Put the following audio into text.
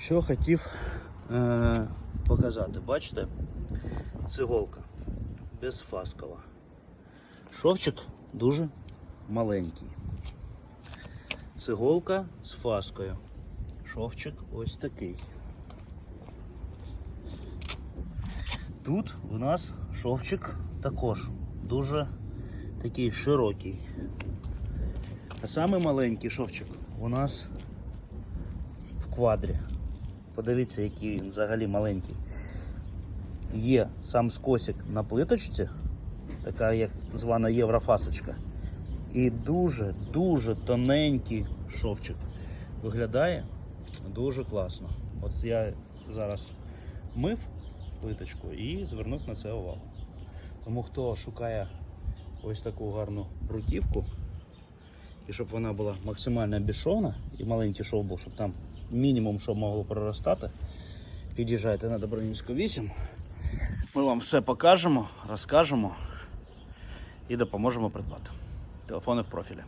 Що хотів е, показати, бачите? Циголка безфаскова. Шовчик дуже маленький. Циголка з фаскою. Шовчик ось такий. Тут в нас шовчик також дуже такий широкий. А саме маленький шовчик у нас в квадрі. Подивіться, який він взагалі маленький. Є сам скосик на плиточці, така як звана єврофасочка. І дуже-дуже тоненький шовчик. Виглядає дуже класно. От я зараз мив плиточку і звернув на це увагу. Тому хто шукає ось таку гарну бруківку, і щоб вона була максимально безшовна і маленький шов був, щоб там мінімум що могло проростати, під'їжджайте на Добронівську 8. Ми вам все покажемо, розкажемо і допоможемо придбати. Телефони в профілі.